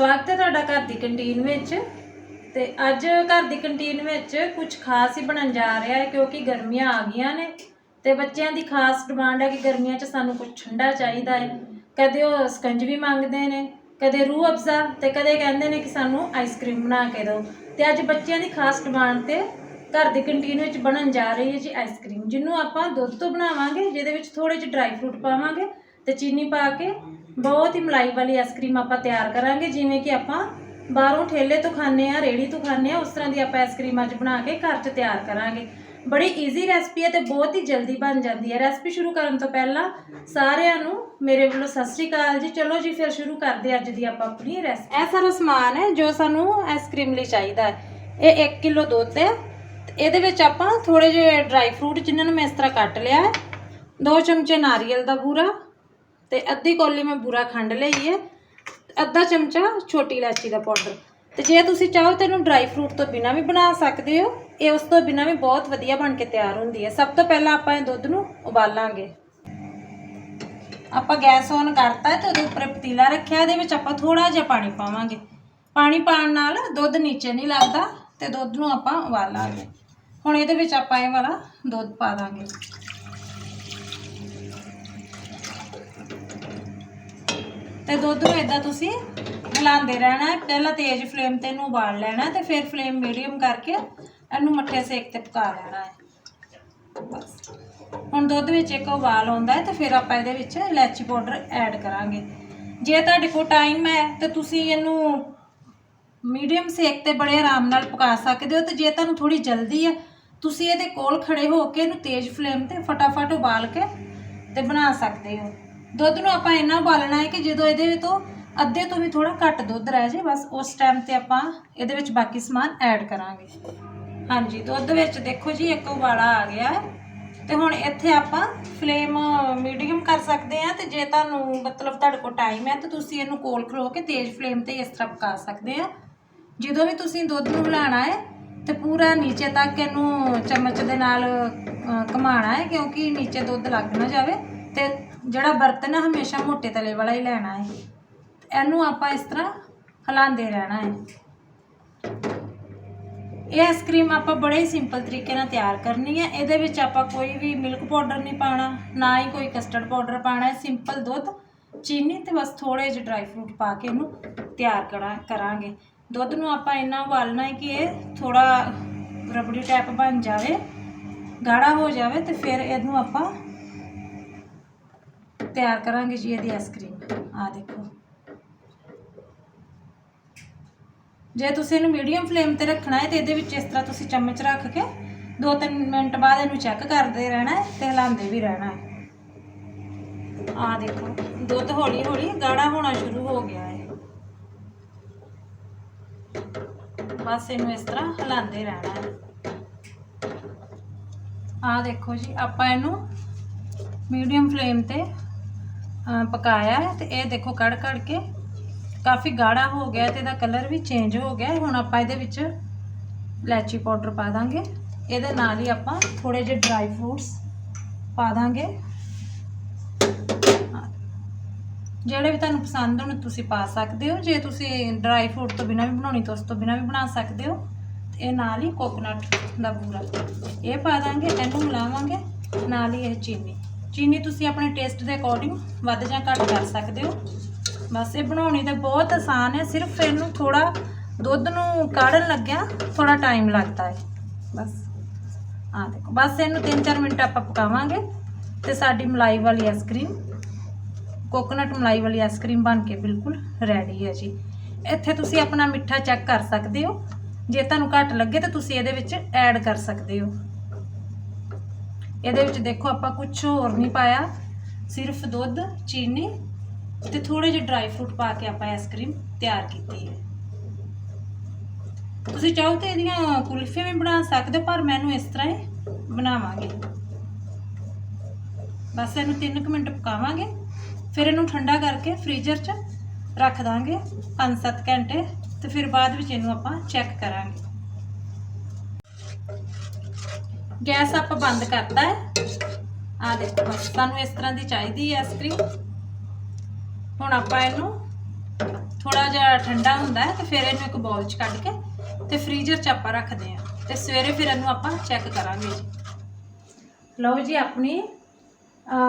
ਸਵਾਗਤ ਹੈ ਤੁਹਾਡਾ ਘਰ ਦੀ ਕੰਟੀਨ ਵਿੱਚ। ਤੇ ਅੱਜ ਘਰ ਦੀ ਕੰਟੀਨ ਵਿੱਚ ਕੁਝ ਖਾਸ ਹੀ ਬਣਨ ਜਾ ਰਿਹਾ ਹੈ ਕਿਉਂਕਿ ਗਰਮੀਆਂ ਆ ਗਈਆਂ ਨੇ। ਤੇ ਬੱਚਿਆਂ ਦੀ ਖਾਸ ਡਿਮਾਂਡ ਹੈ ਕਿ ਗਰਮੀਆਂ 'ਚ ਸਾਨੂੰ ਕੁਝ ਠੰਡਾ ਚਾਹੀਦਾ ਹੈ। ਕਦੇ ਉਹ ਸਕੰਜਵੀ ਮੰਗਦੇ ਨੇ, ਕਦੇ ਰੂਹ ਅਫਜ਼ਾ ਤੇ ਕਦੇ ਕਹਿੰਦੇ ਨੇ ਕਿ ਸਾਨੂੰ ਆਈਸਕ੍ਰੀਮ ਬਣਾ ਕੇ ਦਿਓ। ਤੇ ਅੱਜ ਬੱਚਿਆਂ ਦੀ ਖਾਸ ਡਿਮਾਂਡ ਤੇ ਘਰ ਦੀ ਕੰਟੀਨ ਵਿੱਚ ਬਣਨ ਜਾ ਰਹੀ ਹੈ ਜੀ ਆਈਸਕ੍ਰੀਮ ਜਿਹਨੂੰ ਆਪਾਂ ਦੁੱਧ ਤੋਂ ਬਣਾਵਾਂਗੇ, ਜਿਹਦੇ ਵਿੱਚ ਥੋੜੇ ਜਿਹੇ ਡਰਾਈ ਫਰੂਟ ਪਾਵਾਂਗੇ ਤੇ ਚੀਨੀ ਪਾ ਕੇ ਬਹੁਤ ਹੀ ਮਲਾਈ ਵਾਲੀ ਆਈਸਕ੍ਰੀਮ ਆਪਾਂ ਤਿਆਰ ਕਰਾਂਗੇ, ਜਿਵੇਂ ਕਿ ਆਪਾਂ ਬਾਹਰੋਂ ਠੇਲੇ ਤੋਂ ਖਾਂਦੇ ਆ ਰੇੜੀ ਤੋਂ ਖਾਂਦੇ ਆ ਉਸ ਤਰ੍ਹਾਂ ਦੀ ਆਪਾਂ ਆਈਸਕ੍ਰੀਮ ਅੱਜ ਬਣਾ ਕੇ ਘਰ 'ਚ ਤਿਆਰ ਕਰਾਂਗੇ। ਬੜੀ ਈਜ਼ੀ ਰੈਸਪੀ ਹੈ ਤੇ ਬਹੁਤ ਹੀ ਜਲਦੀ ਬਣ ਜਾਂਦੀ ਹੈ। ਰੈਸਪੀ ਸ਼ੁਰੂ ਕਰਨ ਤੋਂ ਪਹਿਲਾਂ ਸਾਰਿਆਂ ਨੂੰ ਮੇਰੇ ਵੱਲੋਂ ਸਤਿ ਸ਼੍ਰੀ ਅਕਾਲ ਜੀ। ਚਲੋ ਜੀ, ਫਿਰ ਸ਼ੁਰੂ ਕਰਦੇ ਅੱਜ ਦੀ ਆਪਾਂ ਆਪਣੀ ਰੈਸਪੀ ਇਹ ਸਾਰਾ ਸਮਾਨ ਹੈ ਜੋ ਸਾਨੂੰ ਆਈਸਕ੍ਰੀਮ ਲਈ ਚਾਹੀਦਾ ਹੈ। ਇਹ 1 ਕਿਲੋ ਦੁੱਧ ਹੈ। ਤੇ ਇਹਦੇ ਵਿੱਚ ਆਪਾਂ ਥੋੜੇ ਜਿਹੇ ਡਰਾਈ ਫਰੂਟ ਜਿਨ੍ਹਾਂ ਨੂੰ ਮੈਂ ਇਸ ਤਰ੍ਹਾਂ ਕੱਟ ਲਿਆ ਹੈ। ਦੋ ਚਮਚੇ ਨਾਰੀਅਲ ਦਾ ਬੂਰਾ ਤੇ ਅੱਧੀ ਕੌਲੀ ਮੈਂ ਬੁਰਾ ਖੰਡ ਲਈ ਹੈ। ਅੱਧਾ ਚਮਚਾ ਛੋਟੀ ਇਲਾਚੀ ਦਾ ਪਾਊਡਰ। ਤੇ ਜੇ ਤੁਸੀਂ ਚਾਹੋ ਤਾਂ ਇਹਨੂੰ ਡਰਾਈ ਫਰੂਟ ਤੋਂ ਬਿਨਾ ਵੀ ਬਣਾ ਸਕਦੇ ਹੋ। ਇਹ ਉਸ ਤੋਂ ਬਿਨਾ ਵੀ ਬਹੁਤ ਵਧੀਆ ਬਣ ਕੇ ਤਿਆਰ ਹੁੰਦੀ ਹੈ। ਸਭ ਤੋਂ ਪਹਿਲਾਂ ਆਪਾਂ ਇਹ ਦੁੱਧ ਨੂੰ ਉਬਾਲਾਂਗੇ। ਆਪਾਂ ਗੈਸ ਔਨ ਕਰਤਾ ਤੇ ਉਹਦੇ ਉੱਪਰ ਪਤੀਲਾ ਰੱਖਿਆ। ਇਹਦੇ ਵਿੱਚ ਆਪਾਂ ਥੋੜਾ ਜਿਹਾ ਪਾਣੀ ਪਾਵਾਂਗੇ। ਪਾਣੀ ਪਾਉਣ ਨਾਲ ਦੁੱਧ ਨੀਚੇ ਨਹੀਂ ਲੱਗਦਾ ਤੇ ਦੁੱਧ ਨੂੰ ਆਪਾਂ ਉਬਾਲਾਂਗੇ। ਹੁਣ ਇਹਦੇ ਵਿੱਚ ਆਪਾਂ ਇਹ ਵਾਲਾ ਦੁੱਧ ਪਾ ਦਾਂਗੇ। ਤੇ ਦੁੱਧ ਨੂੰ ਇਦਾਂ ਤੁਸੀਂ ਹਿਲਾਉਂਦੇ ਰਹਿਣਾ। ਪਹਿਲਾਂ ਤੇਜ਼ ਫਲੇਮ ਤੇ ਇਹਨੂੰ ਉਬਾਲ ਲੈਣਾ ਹੈ ਤੇ ਫਿਰ ਫਲੇਮ ਮੀਡੀਅਮ ਕਰਕੇ ਇਹਨੂੰ ਮੱਠੇ ਸੇਕ ਤੇ ਪਕਾ ਲੈਣਾ ਹੈ। ਬਸ। ਹੁਣ ਦੁੱਧ ਵਿੱਚ ਇੱਕ ਉਬਾਲ ਆਉਂਦਾ ਹੈ ਤੇ ਫਿਰ ਆਪਾਂ ਇਹਦੇ ਵਿੱਚ ਇਲਾਚੀ ਪਾਊਡਰ ਐਡ ਕਰਾਂਗੇ। ਜੇ ਤੁਹਾਡੇ ਕੋਲ ਟਾਈਮ ਹੈ ਤੇ ਤੁਸੀਂ ਇਹਨੂੰ ਮੀਡੀਅਮ ਸੇਕ ਤੇ ਬੜੇ ਆਰਾਮ ਨਾਲ ਪਕਾ ਸਕਦੇ ਹੋ ਤੇ ਜੇ ਤੁਹਾਨੂੰ ਥੋੜੀ ਜਲਦੀ ਹੈ, ਤੁਸੀਂ ਇਹਦੇ ਕੋਲ ਖੜੇ ਹੋ ਕੇ ਇਹਨੂੰ ਤੇਜ਼ ਫਲੇਮ ਤੇ ਫਟਾਫਟ ਉਬਾਲ ਕੇ ਤੇ ਬਣਾ ਸਕਦੇ ਹੋ। ਦੁੱਧ ਨੂੰ ਆਪਾਂ ਇੰਨਾ ਉਬਾਲਣਾ ਹੈ ਕਿ ਜਦੋਂ ਇਹਦੇ ਤੋਂ ਅੱਧੇ ਤੋਂ ਵੀ ਥੋੜਾ ਘੱਟ ਦੁੱਧ ਰਹਿ ਜੇ ਬਸ ਉਸ ਟਾਈਮ ਤੇ ਆਪਾਂ ਇਹਦੇ ਵਿੱਚ ਬਾਕੀ ਸਮਾਨ ਐਡ ਕਰਾਂਗੇ। ਹਾਂਜੀ ਦੁੱਧ ਵਿੱਚ ਦੇਖੋ ਜੀ ਇੱਕ ਉਬਾਲਾ ਆ ਗਿਆ ਹੈ। ਤੇ ਹੁਣ ਇੱਥੇ ਆਪਾਂ ਫਲੇਮ ਮੀਡੀਅਮ ਕਰ ਸਕਦੇ ਆ ਤੇ ਜੇ ਤੁਹਾਨੂੰ ਮਤਲਬ ਤੁਹਾਡੇ ਕੋਲ ਟਾਈਮ ਹੈ ਤਾਂ ਤੁਸੀਂ ਇਹਨੂੰ ਕੋਲ ਖਲੋ ਕੇ ਤੇਜ਼ ਫਲੇਮ ਤੇ ਇਸ ਤਰ੍ਹਾਂ ਪਕਾ ਸਕਦੇ ਆ। ਜਦੋਂ ਵੀ ਤੁਸੀਂ ਦੁੱਧ ਨੂੰ ਹਿਲਾਉਣਾ ਹੈ ਤੇ ਪੂਰਾ ਨੀਚੇ ਤੱਕ ਇਹਨੂੰ ਚਮਚ ਦੇ ਨਾਲ ਅ, ਹੈ ਕਿਉਂਕਿ ਨੀਚੇ ਦੁੱਧ ਲੱਗ ਨਾ ਜਾਵੇ। ਤੇ ਜਿਹੜਾ ਬਰਤਨ ਹੈ ਹਮੇਸ਼ਾ ਮੋਟੇ ਤਲੇ ਵਾਲਾ ਹੀ ਲੈਣਾ ਹੈ ਇਹਨੂੰ ਆਪਾਂ ਇਸ ਤਰ੍ਹਾਂ ਹਿਲਾਉਂਦੇ ਰਹਿਣਾ ਹੈ ਇਹ ਆਈਸਕ੍ਰੀਮ ਆਪਾਂ ਬੜੇ ਹੀ ਸਿੰਪਲ ਤਰੀਕੇ ਨਾਲ ਤਿਆਰ ਕਰਨੀ ਹੈ ਇਹਦੇ ਵਿੱਚ ਆਪਾਂ ਕੋਈ ਵੀ ਮਿਲਕ ਪਾਊਡਰ ਨਹੀਂ ਪਾਣਾ ਨਾ ਹੀ ਕੋਈ ਕਸਟਰਡ ਪਾਊਡਰ ਪਾਣਾ ਹੈ ਸਿੰਪਲ ਦੁੱਧ, ਚੀਨੀ ਤੇ ਬਸ ਥੋੜੇ ਜਿਹੇ ਡਰਾਈ ਫਰੂਟ ਪਾ ਕੇ ਇਹਨੂੰ ਤਿਆਰ ਕਰਾਂ, ਕਰਾਂਗੇ। ਦੁੱਧ ਨੂੰ ਆਪਾਂ ਇੰਨਾ ਉਬਾਲਣਾ ਹੈ ਕਿ ਇਹ ਥੋੜਾ ਰਬੜੀ ਟਾਈਪ ਬਣ ਜਾਵੇ, ਗਾੜਾ ਹੋ ਜਾਵੇ ਤੇ ਫਿਰ ਇਹਨੂੰ ਆਪਾਂ ਤਿਆਰ ਕਰਾਂਗੇ ਜੀ ਇਹਦੀ ਆਈਸਕ੍ਰੀਮ ਆ ਦੇਖੋ। ਜੇ ਤੁਸੀਂ ਇਹਨੂੰ ਮੀਡੀਅਮ ਫਲੇਮ ਤੇ ਰੱਖਣਾ ਹੈ ਤੇ ਇਹਦੇ ਵਿੱਚ ਇਸ ਤਰ੍ਹਾਂ ਤੁਸੀਂ ਚਮਚ ਰੱਖ ਕੇ 2-3 ਮਿੰਟ ਬਾਅਦ ਇਹਨੂੰ ਚੈੱਕ ਕਰਦੇ ਰਹਿਣਾ ਹੈ ਤੇ ਹਿਲਾਉਂਦੇ ਵੀ ਰਹਿਣਾ ਹੈ। ਆ ਦੇਖੋ, ਦੁੱਧ ਹੌਲੀ ਹੌਲੀ ਗਾੜਾ ਹੋਣਾ ਸ਼ੁਰੂ ਹੋ ਗਿਆ ਹੈ। ਬਸ ਇਹਨੂੰ ਇਸ ਤਰ੍ਹਾਂ ਹਿਲਾਉਂਦੇ ਰਹਿਣਾ ਹੈ। ਆ ਦੇਖੋ ਜੀ, ਆਪਾਂ ਇਹਨੂੰ ਮੀਡੀਅਮ ਫਲੇਮ ਤੇ ਪਕਾਇਆ ਹੈ ਤੇ ਇਹ ਦੇਖੋ ਕੜ ਕੜ ਕੇ ਕਾਫੀ ਗਾੜਾ ਹੋ ਗਿਆ ਤੇ ਇਹਦਾ ਕਲਰ ਵੀ ਚੇਂਜ ਹੋ ਗਿਆ ਹੁਣ ਆਪਾਂ ਇਹਦੇ ਵਿੱਚ ਇਲਾਚੀ ਪਾਊਡਰ ਪਾ ਦਾਂਗੇ। ਇਹਦੇ ਨਾਲ ਹੀ ਆਪਾਂ ਥੋੜੇ ਜਿਹੇ ਡਰਾਈ ਫਰੂਟਸ ਪਾ ਦਾਂਗੇ। ਜਿਹੜੇ ਵੀ ਤੁਹਾਨੂੰ ਪਸੰਦ ਹੋਣ ਤੁਸੀਂ ਪਾ ਸਕਦੇ ਹੋ। ਜੇ ਤੁਸੀਂ ਡਰਾਈ ਫਰੂਟ ਤੋਂ ਬਿਨਾਂ ਵੀ ਬਣਾਉਣੀ ਤਾਂ ਉਸ ਤੋਂ ਬਿਨਾਂ ਵੀ ਬਣਾ ਸਕਦੇ ਹੋ। ਤੇ ਇਹ ਨਾਲ ਹੀ ਕੋਕੋਨਟ ਦਾ ਬੂਰਾ। ਇਹ ਪਾ ਦਾਂਗੇ, ਇਹਨੂੰ ਮਿਲਾਵਾਂਗੇ, ਨਾਲ ਹੀ ਇਹ ਚੀਨੀ। ਚੀਨੀ ਤੁਸੀਂ ਆਪਣੇ ਟੇਸਟ ਦੇ ਅਕੋਰਡਿੰਗ ਵੱਧ ਜਾਂ ਘੱਟ ਕਰ ਸਕਦੇ ਹੋ। ਬਸ ਇਹ ਬਣਾਉਣੀ ਤਾਂ ਬਹੁਤ ਆਸਾਨ ਹੈ, ਸਿਰਫ ਇਹਨੂੰ ਥੋੜਾ ਦੁੱਧ ਨੂੰ ਕਾੜਨ ਲੱਗਿਆ ਥੋੜਾ ਟਾਈਮ ਲੱਗਦਾ ਹੈ। ਬਸ ਆ ਦੇਖੋ, ਬਸ ਇਹਨੂੰ 3-4 ਮਿੰਟ ਆਪਾਂ ਪਕਾਵਾਂਗੇ ਤੇ ਸਾਡੀ ਮਲਾਈ ਵਾਲੀ ਆਈਸਕ੍ਰੀਮ ਕੋਕੋਨਟ ਮਲਾਈ ਵਾਲੀ ਆਈਸਕ੍ਰੀਮ ਬਣ ਕੇ ਬਿਲਕੁਲ ਰੈਡੀ ਹੈ ਜੀ। ਇੱਥੇ ਤੁਸੀਂ ਆਪਣਾ ਮਿੱਠਾ ਚੈੱਕ ਕਰ ਸਕਦੇ ਹੋ। ਜੇ ਤੁਹਾਨੂੰ ਘੱਟ ਲੱਗੇ ਤਾਂ ਤੁਸੀਂ ਇਹਦੇ ਵਿੱਚ ਐਡ ਕਰ ਸਕਦੇ ਹੋ। ਇਹਦੇ ਵਿੱਚ ਦੇਖੋ ਆਪਾਂ ਕੁਝ ਹੋਰ ਨਹੀਂ ਪਾਇਆ। ਸਿਰਫ ਦੁੱਧ, ਚੀਨੀ ਤੇ ਥੋੜੇ ਜਿਹੇ ਡਰਾਈ ਫਰੂਟ ਪਾ ਕੇ ਆਪਾਂ ਆਈਸਕ੍ਰੀਮ ਤਿਆਰ ਕੀਤੀ ਹੈ। ਤੁਸੀਂ ਚਾਹੋ ਤਾਂ ਇਹਦੀਆਂ ਕੁਲਫੀਆਂ ਵੀ ਬਣਾ ਸਕਦੇ ਹੋ, ਪਰ ਮੈਨੂੰ ਇਸ ਤਰ੍ਹਾਂ ਹੀ ਬਣਾਵਾਂਗੇ। ਬਸ ਇਹਨੂੰ 3 ਮਿੰਟ ਪਕਾਵਾਂਗੇ। ਫਿਰ ਇਹਨੂੰ ਠੰਡਾ ਕਰਕੇ ਫ੍ਰੀਜ਼ਰ 'ਚ ਰੱਖ ਦਾਂਗੇ 5-7 ਘੰਟੇ ਤੇ ਫਿਰ ਬਾਅਦ ਵਿੱਚ ਇਹਨੂੰ ਆਪਾਂ ਚੈੱਕ ਕਰਾਂਗੇ। ਗੈਸ ਆਪਾਂ ਬੰਦ ਕਰਤਾ ਹੈ। ਆ ਦੇਖੋ ਬਸ, ਸਾਨੂੰ ਇਸ ਤਰ੍ਹਾਂ ਦੀ ਚਾਹੀਦੀ ਹੈ ਆਈਸਕ੍ਰੀਮ ਹੁਣ ਆਪਾਂ ਇਹਨੂੰ ਥੋੜਾ ਜਿਹਾ ਠੰਡਾ ਹੁੰਦਾ ਹੈ ਤੇ ਫਿਰ ਇਹਨੂੰ ਇੱਕ ਬਾਉਲ 'ਚ ਕੱਢ ਕੇ ਤੇ ਫ੍ਰੀਜ਼ਰ 'ਚ ਆਪਾਂ ਰੱਖਦੇ ਹਾਂ। ਤੇ ਸਵੇਰੇ ਫਿਰ ਇਹਨੂੰ ਆਪਾਂ ਚੈੱਕ ਕਰਾਂਗੇ ਜੀ। ਲਓ ਜੀ, ਆਪਣੀ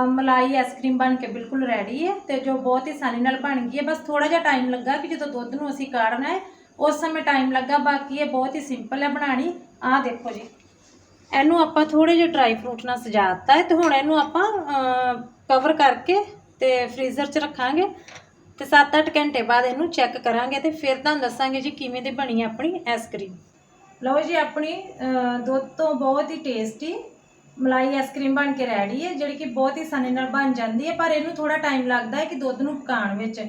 ਮਲਾਈ ਆਈਸਕ੍ਰੀਮ ਬਣ ਕੇ ਬਿਲਕੁਲ ਰੈਡੀ ਹੈ ਤੇ ਜੋ ਬਹੁਤ ਹੀ ਆਸਾਨੀ ਨਾਲ ਬਣ ਗਈ ਹੈ। ਬਸ ਥੋੜਾ ਜਿਹਾ ਟਾਈਮ ਲੱਗਾ ਕਿ ਜਦੋਂ ਦੁੱਧ ਨੂੰ ਅਸੀਂ ਕਾੜਨਾ ਹੈ, ਉਸ ਸਮੇਂ ਟਾਈਮ ਲੱਗਾ। ਬਾਕੀ ਇਹ ਬਹੁਤ ਹੀ ਸਿੰਪਲ ਹੈ ਬਣਾਣੀ ਆਹ ਦੇਖੋ ਜੀ। ਇਹਨੂੰ ਆਪਾਂ ਥੋੜੇ ਜਿਹੇ ਡਰਾਈ ਫਰੂਟ ਨਾਲ ਸਜਾ ਦਿੱਤਾ ਹੈ ਤੇ ਹੁਣ ਇਹਨੂੰ ਆਪਾਂ ਕਵਰ ਕਰਕੇ ਤੇ ਫ੍ਰੀਜ਼ਰ 'ਚ ਰੱਖਾਂਗੇ ਤੇ 7-8 ਘੰਟੇ ਬਾਅਦ ਇਹਨੂੰ ਚੈੱਕ ਕਰਾਂਗੇ ਤੇ ਫਿਰ ਤੁਹਾਨੂੰ ਦੱਸਾਂਗੇ ਜੀ ਕਿਵੇਂ ਦੀ ਬਣੀ ਆਪਣੀ ਆਈਸਕ੍ਰੀਮ ਲਓ ਜੀ ਆਪਣੀ ਦੁੱਧ ਤੋਂ ਬਹੁਤ ਹੀ ਟੇਸਟੀ ਮਲਾਈ ਆਈਸਕ੍ਰੀਮ ਬਣ ਕੇ ਰੈਡੀ ਹੈ, ਜਿਹੜੀ ਕਿ ਬਹੁਤ ਹੀ ਆਸਾਨੀ ਨਾਲ ਬਣ ਜਾਂਦੀ ਹੈ, ਪਰ ਇਹਨੂੰ ਥੋੜਾ ਟਾਈਮ ਲੱਗਦਾ ਹੈ ਕਿ ਦੁੱਧ ਨੂੰ ਪਕਾਉਣ ਵਿੱਚ।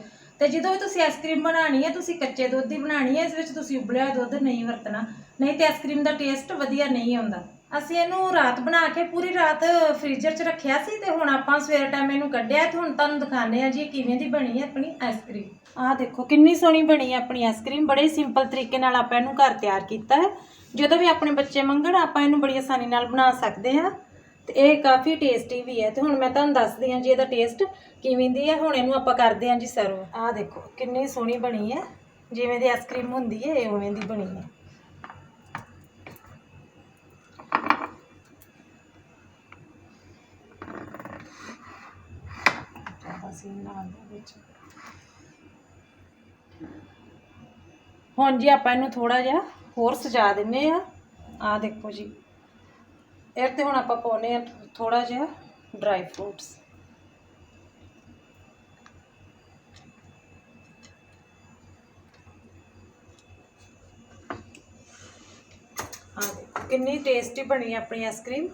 ਤੇ ਜਦੋਂ ਵੀ ਤੁਸੀਂ ਆਈਸਕ੍ਰੀਮ ਬਣਾਉਣੀ ਹੈ, ਤੁਸੀਂ ਕੱਚੇ ਦੁੱਧ ਦੀ ਬਣਾਉਣੀ ਹੈ, ਇਸ ਵਿੱਚ ਤੁਸੀਂ ਉਬਲਿਆ ਹੋਇਆ ਦੁੱਧ ਨਹੀਂ ਵਰਤਣਾ। ਨਹੀਂ ਤੇ ਆਈਸਕ੍ਰੀਮ ਦਾ ਟੇਸਟ ਵਧੀਆ ਨਹੀਂ ਆਉਂਦਾ। ਅਸੀਂ ਇਹਨੂੰ ਰਾਤ ਬਣਾ ਕੇ ਪੂਰੀ ਰਾਤ ਫ੍ਰੀਜ਼ਰ 'ਚ ਰੱਖਿਆ ਸੀ ਤੇ ਹੁਣ ਆਪਾਂ ਸਵੇਰ ਟਾਈਮ ਇਹਨੂੰ ਕੱਢਿਆ ਤੇ ਹੁਣ ਤੁਹਾਨੂੰ ਦਿਖਾਉਂਦੇ ਆ ਜੀ ਇਹ ਕਿਵੇਂ ਦੀ ਬਣੀ ਹੈ ਆਪਣੀ ਆਈਸਕ੍ਰੀਮ ਆਹ ਦੇਖੋ, ਕਿੰਨੀ ਸੋਹਣੀ ਬਣੀ ਹੈ ਆਪਣੀ ਆਈਸਕ੍ਰੀਮ ਬੜੇ ਸਿੰਪਲ ਤਰੀਕੇ ਨਾਲ ਆਪਾਂ ਇਹਨੂੰ ਘਰ ਤਿਆਰ ਕੀਤਾ ਹੈ। ਜਦੋਂ ਵੀ ਆਪਣੇ ਬੱਚੇ ਮੰਗਣ, ਆਪਾਂ ਇਹਨੂੰ ਬੜੀ ਆਸਾਨੀ ਨਾਲ ਬਣਾ ਸਕਦੇ ਹਾਂ। ਤੇ ਇਹ ਕਾਫੀ ਟੇਸਟੀ ਵੀ ਹੈ। ਤੇ ਹੁਣ ਮੈਂ ਤੁਹਾਨੂੰ ਦੱਸਦੀ ਹਾਂ ਜੀ ਇਹਦਾ ਟੇਸਟ ਕਿਵੇਂ ਦੀ ਹੈ। ਹੁਣ ਇਹਨੂੰ ਆਪਾਂ ਕਰਦੇ ਹਾਂ ਜੀ ਸਰਵ ਆਹ ਦੇਖੋ, ਕਿੰਨੀ ਸੋਹਣੀ ਬਣੀ ਹੈ। ਜਿਵੇਂ ਦੀ ਆਈਸਕ੍ਰੀਮ ਹੁੰਦੀ ਹੈ, ਇਹ ਉਵੇਂ ਦੀ ਬਣੀ ਹੈ। ਅਸੀਂ ਨਾਲ ਦੇ ਵਿੱਚ। ਹੁਣ ਜੀ ਆਪਾਂ ਇਹਨੂੰ ਥੋੜਾ ਜਿਹਾ ਹੋਰ ਸਜਾ ਦਿੰਨੇ ਆ ਆ ਦੇਖੋ ਜੀ। ਇਹ ਤੇ ਹੁਣ ਆਪਾਂ ਪਾਉਨੇ ਆ ਥੋੜਾ ਜਿਹਾ ਡਰਾਈ ਫਰੂਟਸ ਆ ਦੇਖੋ, ਕਿੰਨੀ ਟੇਸਟੀ ਬਣੀ ਆਪਣੀ ਆਈਸਕ੍ਰੀਮ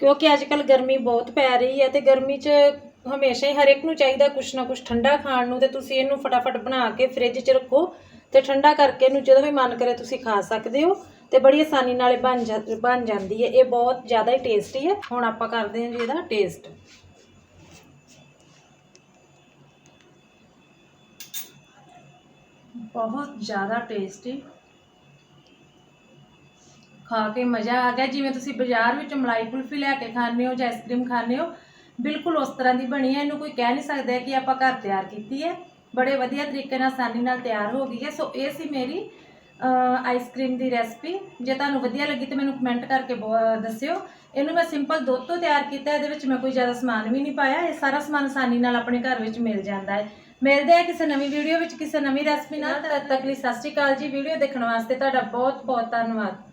ਕਿਉਂਕਿ ਅੱਜ ਕੱਲ ਗਰਮੀ ਬਹੁਤ ਪੈ ਰਹੀ ਹੈ ਤੇ ਗਰਮੀ 'ਚ ਹਮੇਸ਼ਾ ਹੀ ਹਰ ਇੱਕ ਨੂੰ ਚਾਹੀਦਾ ਕੁਛ ਨਾ ਕੁਛ ਠੰਡਾ ਖਾਣ ਨੂੰ ਤੇ ਤੁਸੀਂ ਇਹਨੂੰ ਫਟਾਫਟ ਬਣਾ ਕੇ ਫ੍ਰਿਜ 'ਚ ਰੱਖੋ ਤੇ ਠੰਡਾ ਕਰਕੇ ਇਹਨੂੰ ਜਦੋਂ ਵੀ ਮਨ ਕਰੇ ਤੁਸੀਂ ਖਾ ਸਕਦੇ ਹੋ ਤੇ ਬੜੀ ਆਸਾਨੀ ਨਾਲ ਇਹ ਬਣ ਜਾ, ਬਣ ਜਾਂਦੀ ਹੈ। ਇਹ ਬਹੁਤ ਜ਼ਿਆਦਾ ਹੀ ਟੇਸਟੀ ਹੈ। ਹੁਣ ਆਪਾਂ ਕਰਦੇ ਹਾਂ ਜੀ ਇਹਦਾ ਟੇਸਟ ਬਹੁਤ ਜ਼ਿਆਦਾ ਟੇਸਟੀ ਖਾ ਕੇ ਮਜ਼ਾ ਆ ਗਿਆ। ਜਿਵੇਂ ਤੁਸੀਂ ਬਾਜ਼ਾਰ ਵਿੱਚ ਮਲਾਈ ਕੁਲਫੀ ਲੈ ਕੇ ਖਾਂਦੇ ਹੋ ਜਾਂ ਆਈਸਕ੍ਰੀਮ ਖਾਂਦੇ ਹੋ, ਬਿਲਕੁਲ ਉਸ ਤਰ੍ਹਾਂ ਦੀ ਬਣੀ ਹੈ। ਇਹਨੂੰ ਕੋਈ ਕਹਿ ਨਹੀਂ ਸਕਦਾ ਕਿ ਆਪਾਂ ਘਰ ਤਿਆਰ ਕੀਤੀ ਹੈ। ਬੜੇ ਵਧੀਆ ਤਰੀਕੇ ਨਾਲ, ਆਸਾਨੀ ਨਾਲ ਤਿਆਰ ਹੋ ਗਈ ਹੈ। ਸੋ ਇਹ ਸੀ ਮੇਰੀ ਆਈਸਕ੍ਰੀਮ ਦੀ ਰੈਸਪੀ। ਜੇ ਤੁਹਾਨੂੰ ਵਧੀਆ ਲੱਗੀ ਤਾਂ ਮੈਨੂੰ ਕਮੈਂਟ ਕਰਕੇ ਬੋ- ਦੱਸਿਓ। ਇਹਨੂੰ ਮੈਂ ਸਿੰਪਲ ਦੁੱਧ ਤੋਂ ਤਿਆਰ ਕੀਤਾ। ਇਹਦੇ ਵਿੱਚ ਮੈਂ ਕੋਈ ਜ਼ਿਆਦਾ ਸਮਾਨ ਵੀ ਨਹੀਂ ਪਾਇਆ। ਇਹ ਸਾਰਾ ਸਮਾਨ ਆਸਾਨੀ ਨਾਲ ਆਪਣੇ ਘਰ ਵਿੱਚ ਮਿਲ ਜਾਂਦਾ ਹੈ। ਮਿਲਦੇ ਆ ਕਿਸੇ ਨਵੀਂ ਵੀਡੀਓ ਵਿੱਚ, ਕਿਸੇ ਨਵੀਂ ਰੈਸਪੀ ਨਾਲ। ਤਦ ਤੱਕ ਲਈ ਸਤਿ ਸ਼੍ਰੀ ਅਕਾਲ ਜੀ। ਵੀਡੀਓ ਦੇਖਣ ਵਾਸਤੇ ਤੁਹਾਡਾ ਬਹੁਤ ਬਹੁਤ ਧੰਨਵਾਦ।